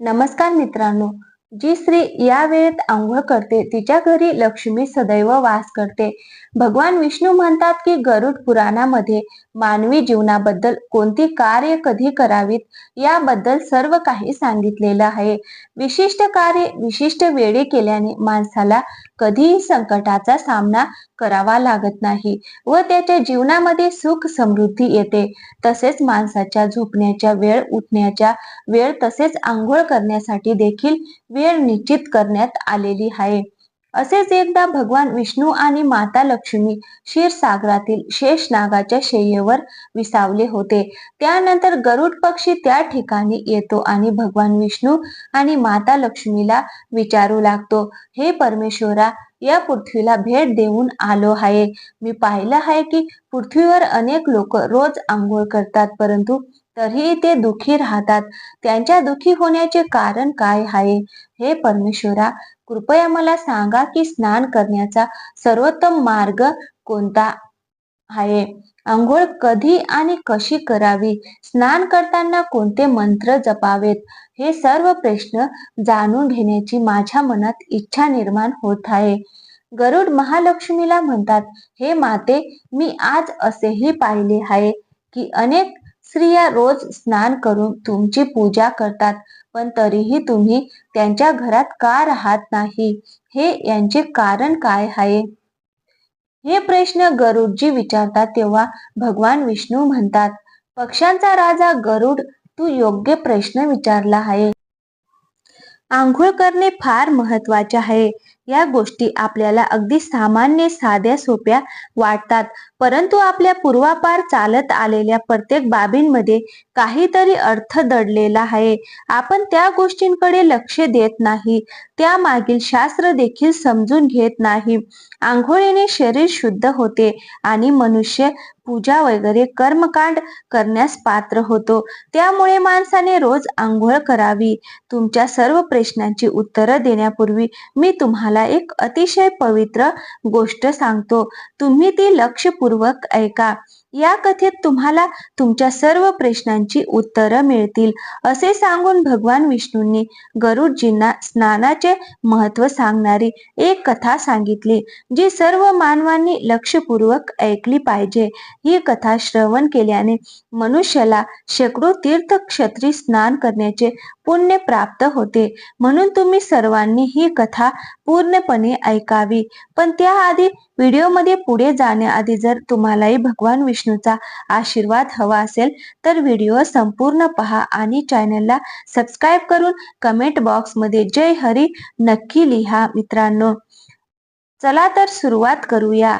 नमस्कार मित्रांनो जी स्त्री या वेळेत आंघोळ करते तिच्या घरी लक्ष्मी सदैव वास करते. भगवान विष्णू म्हणतात की गरुड पुराणामध्ये मानवी जीवनाबद्दल कोणती कार्य कधी करावीत याबद्दल सर्व काही सांगितलेलं आहे. विशिष्ट कार्य विशिष्ट वेळी केल्याने माणसाला कधीही संकटाचा सामना करावा लागत नाही व त्याच्या जीवनामध्ये सुख समृद्धी येते. तसेच माणसाच्या झोपण्याच्या वेळ उठण्याच्या वेळ तसेच आंघोळ करण्यासाठी देखील वेळ निश्चित करण्यात आलेली आहे. असेच एकदा भगवान विष्णू आणि माता लक्ष्मी क्षीरसागरातील शेष नागाच्या शय्येवर विसावले होते. त्यानंतर गरुड पक्षी त्या ठिकाणी येतो आणि भगवान विष्णू आणि माता लक्ष्मीला विचारू लागतो. हे परमेश्वरा या पृथ्वीला भेट देऊन आलो आहे. मी पाहिलं आहे की पृथ्वीवर अनेक लोक रोज आंघोळ करतात परंतु तरीही ते दुखी राहतात. त्यांच्या दुखी होण्याचे कारण काय आहे? हे परमेश्वरा कृपया मला सांगा की स्नान करण्याचा सर्वोत्तम मार्ग कोणता आहे? आंघोळ कधी आणि कशी करावी? स्नान करताना कोणते मंत्र जपावेत? हे सर्व प्रश्न जाणून घेण्याची माझ्या मनात इच्छा निर्माण होत आहे. गरुड महालक्ष्मीला म्हणतात हे माते मी आज असेही पाहिले आहे की अनेक स्त्रिया रोज स्नान करून तुमची पूजा करतात पण तरीही तुम्ही त्यांच्या घरात का राहत नाही? हे यांचे कारण काय आहे? हे प्रश्न गरुडजी विचारतात तेव्हा भगवान विष्णू म्हणतात पक्ष्यांचा राजा गरुड तू योग्य प्रश्न विचारला आहे. आंघोळ करणे फार महत्त्वाचे आहे. या गोष्टी आपल्याला अगदी सामान्य साध्या सोप्या वाटतात. परंतु आपल्या पूर्वापार चालत आलेल्या प्रत्येक बाबींमध्ये काहीतरी अर्थ दडलेला आहे. आपण त्या गोष्टींकडे लक्ष देत नाही. त्या मागील शास्त्र देखील समजून घेत नाही. आंघोळीने शरीर शुद्ध होते आणि मनुष्य पूजा वगैरे कर्मकांड करण्यास पात्र होतो. त्यामुळे माणसाने रोज आंघोळ करावी. तुमच्या सर्व प्रश्नांची उत्तरं देण्यापूर्वी मी तुम्हाला एक अतिशय पवित्र गोष्ट सांगतो. तुम्ही ती लक्षपूर्वक ऐका. या कथेत तुम्हाला तुमच्या सर्व प्रश्नांची उत्तरं मिळतील असे सांगून भगवान विष्णूंनी गरुडजींना स्नानाचे महत्त्व सांगणारी एक कथा सांगितली जी सर्व मानवांनी लक्षपूर्वक ऐकली पाहिजे. ही कथा श्रवण केल्याने मनुष्याला शेकडो तीर्थ क्षत्री स्नान करण्याचे पुण्य प्राप्त होते. म्हणून तुम्ही सर्वांनी ही कथा पूर्णपणे ऐकावी. पण त्याआधी व्हिडिओमध्ये पुढे जाण्याआधी जर तुम्हालाही भगवान विष्णू विष्णूचा आशीर्वाद हवा असेल तर व्हिडिओ संपूर्ण पहा आणि चॅनलला सबस्क्राईब करून कमेंट बॉक्समध्ये जय हरी नक्की लिहा मित्रांनो. चला तर सुरुवात करूया.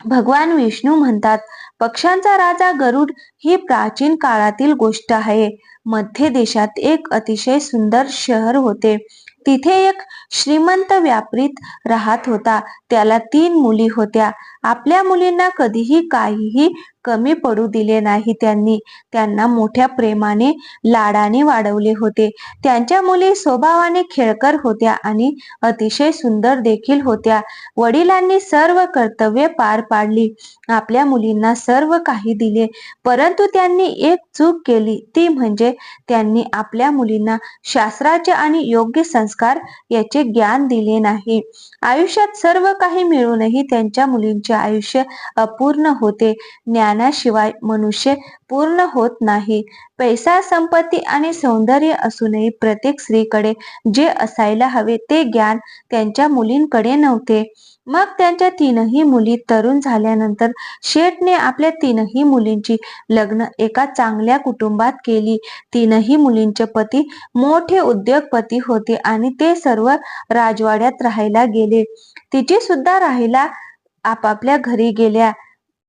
भगवान विष्णू म्हणतात पक्ष्यांचा राजा गरुड ही प्राचीन काळातील गोष्ट आहे. मध्य देशात एक अतिशय सुंदर शहर होते. तिथे एक श्रीमंत व्यापरीत राहत होता. त्याला तीन मुली होत्या. आपल्या मुलींना कधीही काहीही कमी पडू दिले नाही त्यांनी. त्यांना मोठ्या प्रेमाने लाडाने वाढवले होते. त्यांच्या मुली स्वभावाने खेळकर होत्या आणि अतिशय सुंदर देखील होत्या. वडिलांनी सर्व कर्तव्य पार पाडली. आपल्या मुलींना सर्व काही दिले. परंतु त्यांनी एक चूक केली. ती म्हणजे त्यांनी आपल्या मुलींना शास्त्राचे आणि योग्य संस्कार याचे ज्ञान दिले नाही. आयुष्यात सर्व काही मिळूनही त्यांच्या मुलींचे आयुष्य अपूर्ण होते. ज्ञानाशिवाय मनुष्य पूर्ण होत नाही. पैसा संपत्ती आणि सौंदर्य असूनही प्रत्येक स्त्रीकडे जे असायला हवे ते ज्ञान त्यांच्या मुलींकडे नव्हते. मग त्यांच्या तीनही मुली तरुण झाल्यानंतर शेठने आपल्या तीनही मुलींची लग्न एका चांगल्या कुटुंबात केली. तीनही मुलींचे पती मोठे उद्योगपती होते आणि ते सर्व राजवाड्यात राहायला गेले. तिची सुद्धा राहायला आपापल्या घरी गेल्या.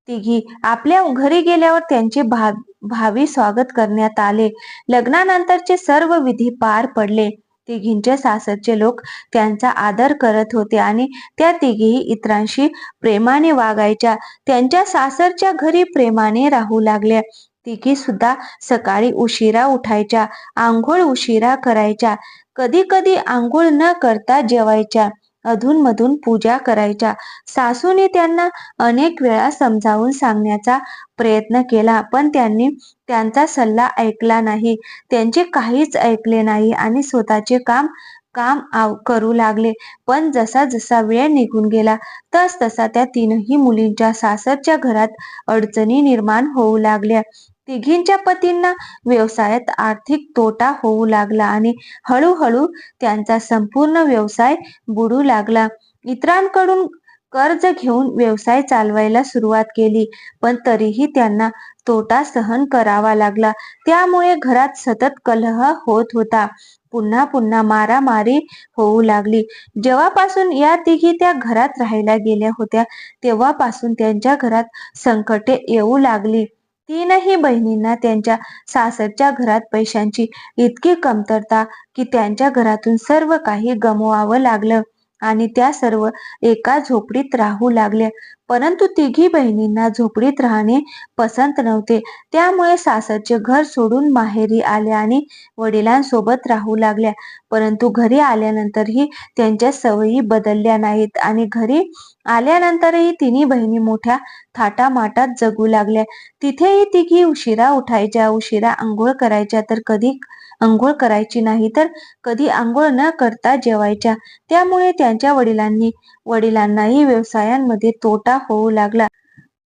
तिघी आपल्या घरी गेल्यावर त्यांचे भा भावी स्वागत करण्यात आले. लग्नानंतरचे सर्व विधी पार पडले. तिघींचे सासरचे लोक त्यांचा आदर करत होते आणि त्या तिघीही इतरांशी प्रेमाने वागायच्या. त्यांच्या सासरच्या घरी प्रेमाने राहू लागल्या. तिघी सुद्धा सकाळी उशिरा उठायच्या. आंघोळ उशिरा करायच्या. कधी कधी आंघोळ न करता जेवायच्या. अधूनमधून पूजा करायच्या. सासूने त्यांना अनेक वेळा समजावून सांगण्याचा प्रयत्न केला पण त्यांनी त्यांचा सल्ला ऐकला नाही. त्यांचे काहीच ऐकले नाही आणि स्वतःचे काम काम आव करू लागले. पण जसा जसा वेळ निघून गेला तस तसा त्या तीनही मुलींच्या सासरच्या घरात अडचणी निर्माण होऊ लागल्या. तिघींच्या पतींना व्यवसायात आर्थिक तोटा होऊ लागला आणि हळूहळू त्यांचा संपूर्ण व्यवसाय बुडू लागला. इतरांकडून कर्ज घेऊन व्यवसाय चालवायला सुरुवात केली पण तरीही त्यांना तोटा सहन करावा लागला. त्यामुळे घरात सतत कलह होत होता. पुन्हा पुन्हा मारामारी होऊ लागली. जेव्हापासून या तिघी त्या घरात राहायला गेल्या होत्या तेव्हापासून त्यांच्या घरात संकटे येऊ लागली. तीनही बहिणींना त्यांच्या सासरच्या घरात पैशांची इतकी कमतरता की त्यांच्या घरातून सर्व काही गमवावं लागलं आणि त्या सर्व एका झोपडीत राहू लागल्या. परंतु तिघी बहिणींना झोपडीत राहणे पसंत नव्हते. त्यामुळे सासरचे घर सोडून माहेरी आल्या आणि वडिलांसोबत राहू लागल्या. परंतु घरी आल्यानंतरही त्यांच्या सवयी बदलल्या नाहीत आणि घरी आल्यानंतरही तिन्ही बहिणी मोठ्या थाटामाटात जगू लागल्या. तिथेही तिघी उशिरा उठायच्या उशिरा आंघोळ करायच्या तर कधी आंघोळ करायची नाही तर कधी आंघोळ न करता जेवायच्या. त्यामुळे त्यांच्या वडिलांनी वडिलांनाही व्यवसायांमध्ये तोटा होऊ लागला.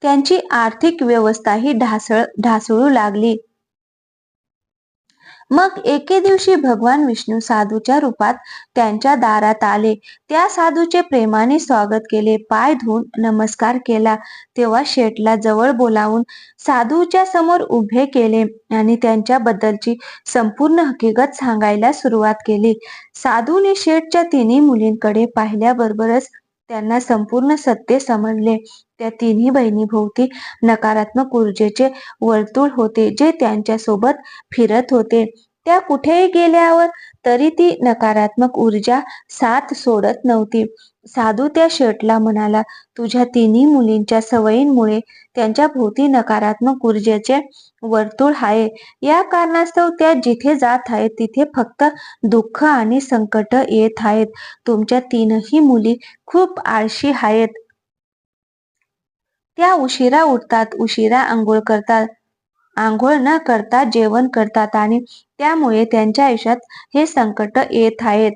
त्यांची आर्थिक व्यवस्थाही ढासळ ढासळू लागली. मग एके दिवशी भगवान विष्णू साधूच्या रूपात त्यांच्या दारात आले. त्या साधूचे प्रेमाने स्वागत केले. पाय धुवून नमस्कार केला. तेव्हा शेठला जवळ बोलावून साधूच्या समोर उभे केले आणि त्यांच्याबद्दलची संपूर्ण हकीकत सांगायला सुरुवात केली. साधूने शेठच्या तिन्ही मुलींकडे पाहिल्याबरोबरच त्यांना संपूर्ण सत्य समजले. त्या तिन्ही बहिणीभोवती नकारात्मक ऊर्जेचे वर्तुळ होते जे त्यांच्यासोबत फिरत होते. त्या कुठेही गेल्यावर तरी ती नकारात्मक ऊर्जा साथ सोडत नव्हती. साधू त्या शेटला म्हणाला तुझ्या तिन्ही मुलींच्या सवयींमुळे त्यांच्या भोवती नकारात्मक ऊर्जेचे वर्तुळ आहे. या कारणास्तव त्या जिथे जात आहेत तिथे फक्त दुःख आणि संकट येत आहेत. तुमच्या तीनही मुली खूप आळशी आहेत. त्या उशिरा उठतात उशिरा आंघोळ करतात. आंघोळ न करता जेवण करतात आणि त्यामुळे त्यांच्या आयुष्यात हे संकट येत आहेत.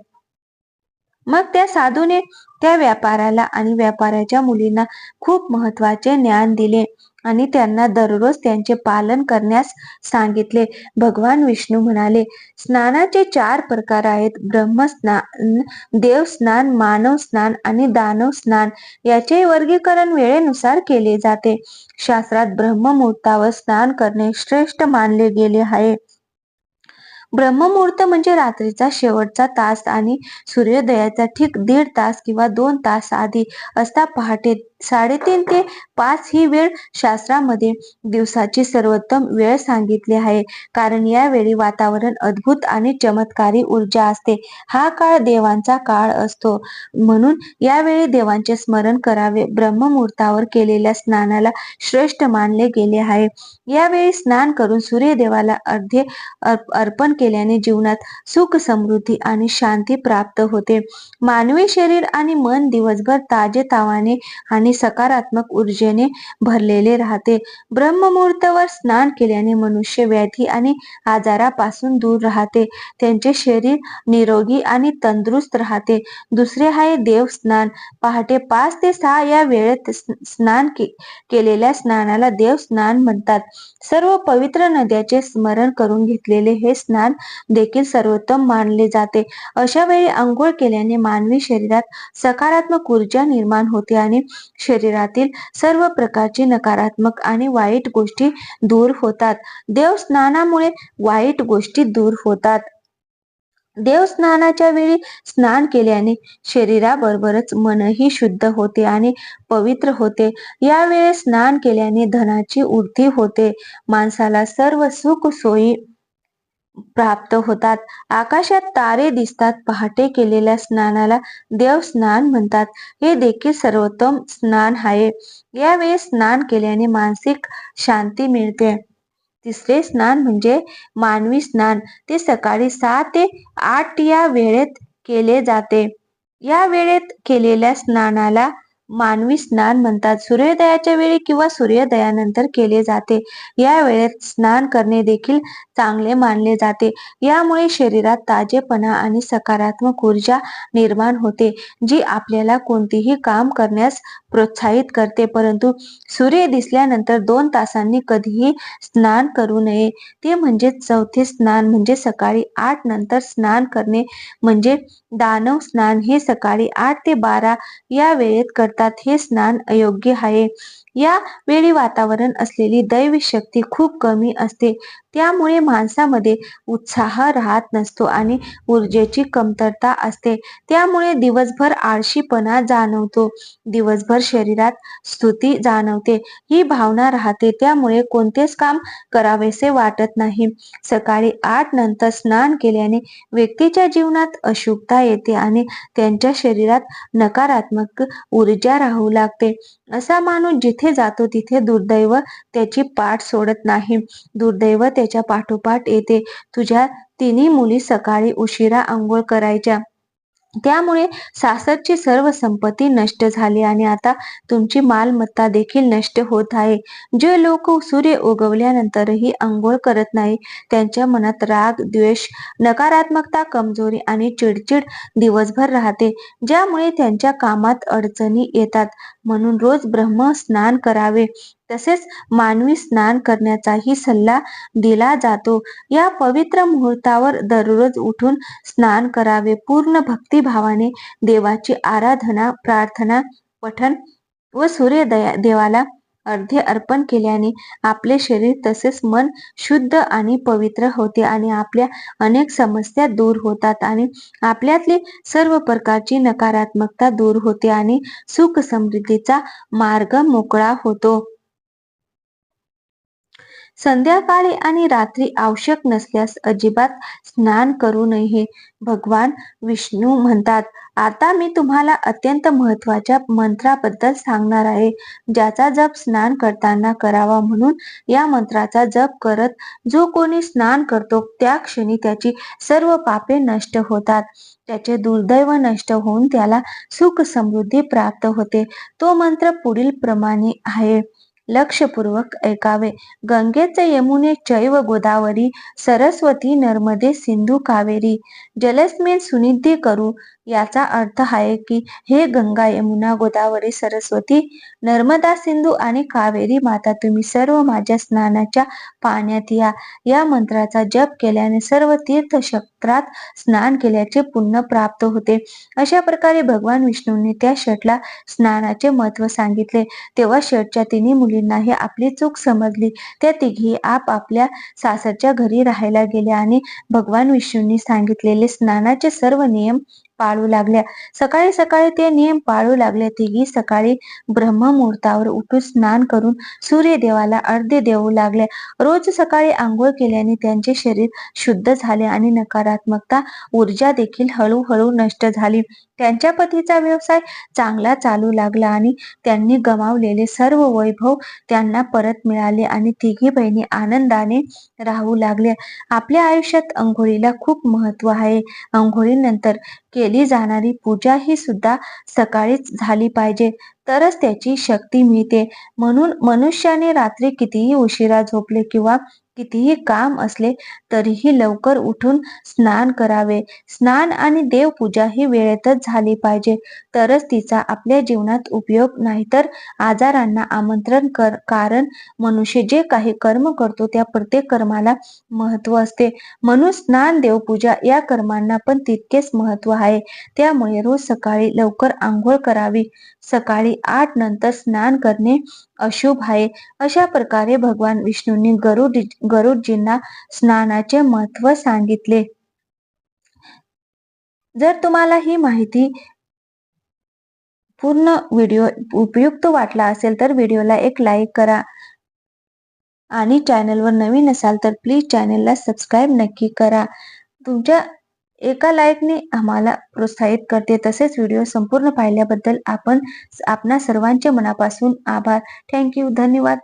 मग त्या साधूने त्या व्यापाराला आणि व्यापाराच्या मुलींना खूप महत्त्वाचे ज्ञान दिले. आणि त्यांना दररोज त्यांचे पालन करण्यास सांगितले. भगवान विष्णू म्हणाले स्नानाचे चार प्रकार आहेत. ब्रह्मस्नान देवस्नान मानव स्नान आणि दानव स्नान याचे वर्गीकरण वेळेनुसार केले जाते. शास्त्रात ब्रह्ममुहूर्तावर स्नान करणे श्रेष्ठ मानले गेले आहे. ब्रह्ममुहूर्त म्हणजे रात्रीचा शेवटचा तास आणि सूर्योदयाचा ठीक दीड तास किंवा दोन तास आधी असता पहाटे साडेतीन ते पाच ही वेळ शास्त्रामध्ये दिवसाची सर्वोत्तम वेळ सांगितली आहे. कारण यावेळी वातावरण अद्भुत आणि चमत्कारी ऊर्जा असते. हा काळ देवांचा काळ असतो. म्हणून यावेळी देवांचे स्मरण करावे. ब्रह्ममुहूर्तावर केलेल्या स्नानाला श्रेष्ठ मानले गेले आहे. यावेळी स्नान करून सूर्यदेवाला अर्धे अर्पण केल्याने जीवनात सुख समृद्धी आणि शांती प्राप्त होते. मानवी शरीर आणि मन दिवसभर ताजे तावाने आणि सकारात्मक ऊर्जेने भरलेले राहते. ब्रह्ममुहूर्तावर स्नान केल्याने मनुष्य व्याधी आणि आजारापासून दूर राहते. त्यांचे शरीर निरोगी आणि तंदुरुस्त राहते. दुसरे आहे देव स्नान. पहाटे पाच ते सहा या वेळेत स्नान के केलेल्या स्नानाला देव स्नान म्हणतात. सर्व पवित्र नद्याचे स्मरण करून घेतलेले हे स्नान देखील सर्वोत्तम मानले जाते. अशा वेळी आंघोळ केल्याने मानवी शरीरात सकारात्मक ऊर्जा निर्माण होते आणि शरीरातील सर्व प्रकारची नकारात्मक आणि वाईट गोष्टी दूर होतात. देव स्नानामुळे वाईट गोष्टी दूर होतात. देव स्नानाच्या वेळी स्नान केल्याने शरीराबरोबरच मनही शुद्ध होते आणि पवित्र होते. यावेळी स्नान केल्याने धनाची वृद्धी होते. माणसाला सर्व सुख सोयी प्राप्त होतात. आकाशात तारे दिसतात. पहाटे केलेल्या स्नानाला देव स्नान म्हणतात. हे देखील सर्वोत्तम स्नान आहे. यावेळी स्नान केल्याने मानसिक शांती मिळते. तिसरे स्नान म्हणजे मानवी स्नान. ते सकाळी सहा ते आठ या वेळेत केले जाते. या वेळेत केलेल्या स्नानाला मानवी स्नान म्हणतात. सूर्योदयाच्या वेळी किंवा सूर्योदयानंतर केले जाते. या वेळेत स्नान करणे देखील चांगले मानले जाते. यामुळे शरीरात ताजेपणा आणि सकारात्मक ऊर्जा निर्माण होते जी आपल्याला कोणतेही काम करण्यास प्रोत्साहित करते. परंतु सूर्य दिसल्यानंतर दोन तासांनी कधीही स्नान करू नये. ते म्हणजे चौथे स्नान म्हणजे सकाळी आठ नंतर स्नान करणे. म्हणजे दानव स्नान हे सकाळी आठ ते बारा या वेळेत करतात हे स्नान अयोग्य आहे. या वेळी वातावरण असलेली दैवी शक्ती खूप कमी असते. त्यामुळे माणसामध्ये उत्साह राहत नसतो आणि ऊर्जेची कमतरता असते. त्यामुळे दिवसभर आळशीपणा जाणवतो. दिवसभर शरीरात स्तुती जाणवते. ही भावना राहते. त्यामुळे कोणतेच काम करावेसे वाटत नाही. सकाळी आठ नंतर स्नान केल्याने व्यक्तीच्या जीवनात अशुभता येते आणि त्यांच्या शरीरात नकारात्मक ऊर्जा राहू लागते. असा माणूस जिथे जातो तिथे दुर्दैव त्याची पाठ सोडत नाही. दुर्दैव त्याच्या पाठोपाठ येते. तुझ्या तिन्ही मुली सकाळी उशिरा आंघोळ करायच्या. त्यामुळे सासरची सर्व संपत्ती नष्ट झाली आणि आता तुमची मालमत्ता देखील नष्ट होत आहे. जे लोक सूर्य उगवल्यानंतरही अंघोळ करत नाही त्यांच्या मनात राग द्वेष नकारात्मकता कमजोरी आणि चिडचिड दिवसभर राहते ज्यामुळे त्यांच्या कामात अडचणी येतात. म्हणून रोज ब्रह्म स्नान करावे. तसेच मानवी स्नान करण्याचाही सल्ला दिला जातो. या पवित्र मुहूर्तावर दररोज उठून स्नान करावे. पूर्ण भक्तिभावाने देवाची आराधना प्रार्थना पठन व सूर्योदया देवाला अर्धे अर्पण केल्याने आपले शरीर तसेच मन शुद्ध आणि पवित्र होते आणि आपल्या अनेक समस्या दूर होतात आणि आपल्यातली सर्व प्रकारची नकारात्मकता दूर होते आणि सुख समृद्धीचा मार्ग मोकळा होतो. संध्याकाळी आणि रात्री आवश्यक नसल्यास अजिबात स्नान करू नये. भगवान विष्णू म्हणतात आता मी तुम्हाला अत्यंत महत्त्वाच्या मंत्राबद्दल सांगणार आहे. ज्याचा जप स्नान करताना करावा म्हणून या मंत्राचा जप करत जो कोणी स्नान करतो त्या क्षणी त्याची सर्व पापे नष्ट होतात. त्याचे दुर्दैव नष्ट होऊन त्याला सुख समृद्धी प्राप्त होते. तो मंत्र पुढील प्रमाणे आहे. लक्षपूर्वक ऐकावे. गंगेचे यमुने चैव गोदावरी सरस्वती नर्मदे सिंधू कावेरी जलस्मिन सुनिधी करू याचा अर्थ आहे की हे गंगा यमुना गोदावरी सरस्वती नर्मदा सिंधू आणि कावेरी माता तुम्ही सर्व माझ्या स्नानाच्या पाण्यात या. या मंत्राचा जप केल्याने सर्व तीर्थक्षेत्रात स्नान केल्याचे पुण्य प्राप्त होते. अशा प्रकारे भगवान विष्णूंनी त्या षटला स्नानाचे महत्त्व सांगितले. तेव्हा षटच्या तिन्ही मुलींनाही आपली चूक समजली. त्या तिघी आप आपल्या सासरच्या घरी राहायला गेल्या आणि भगवान विष्णूंनी सांगितलेले स्नानाचे सर्व नियम पाळू लागल्या. सकाळी सकाळी ते नियम पाळू लागले. तिघी सकाळी ब्रह्ममुहूर्तावर उठून स्नान करून सूर्यदेवाला अर्धे देऊ लागले. रोज सकाळी आंघोळ केल्याने त्यांचे शरीर शुद्ध झाले आणि नकारात्मकता ऊर्जा देखील हळूहळू नष्ट झाली. त्यांच्या पतीचा व्यवसाय चांगला चालू लागला आणि त्यांनी गमावलेले सर्व वैभव त्यांना परत मिळाले आणि तिघी बहिणी आनंदाने राहू लागल्या. आपल्या आयुष्यात अंघोळीला खूप महत्त्व आहे. अंघोळीनंतर केली जाणारी पूजा ही सुद्धा सकाळीच झाली पाहिजे. तरच त्याची शक्ती मिळते. म्हणून मनुष्याने रात्री कितीही उशिरा झोपले किंवा कितीही काम असले तरीही लवकर उठून स्नान करावे. स्नान आणि देवपूजा ही वेळेतच झाली पाहिजे. तरच तिचा आपल्या जीवनात उपयोग नाहीतर आजारांना आमंत्रण कर कारण मनुष्य जे काही कर्म करतो त्या प्रत्येक कर्माला महत्त्व असते. म्हणून स्नान देवपूजा या कर्मांना पण तितकेच महत्त्व आहे. त्यामुळे रोज सकाळी लवकर आंघोळ करावी. सकाळी आठ नंतर स्नान करणे अशुभ आहे. अशा प्रकारे भगवान विष्णूंनी गरुड गरुडजींना स्नानाचे महत्त्व सांगितले. जर तुम्हाला ही माहिती पूर्ण व्हिडिओ उपयुक्त वाटला असेल तर व्हिडिओला एक लाईक करा आणि चॅनलवर नवीन असाल तर प्लीज चॅनलला सबस्क्राईब नक्की करा. तुमच्या एका लाईकने आम्हाला प्रोत्साहित करते. तसेच व्हिडिओ संपूर्ण पाहिल्याबद्दल आपण आपणा सर्वांचे मनापासून आभार. थँक्यू. धन्यवाद.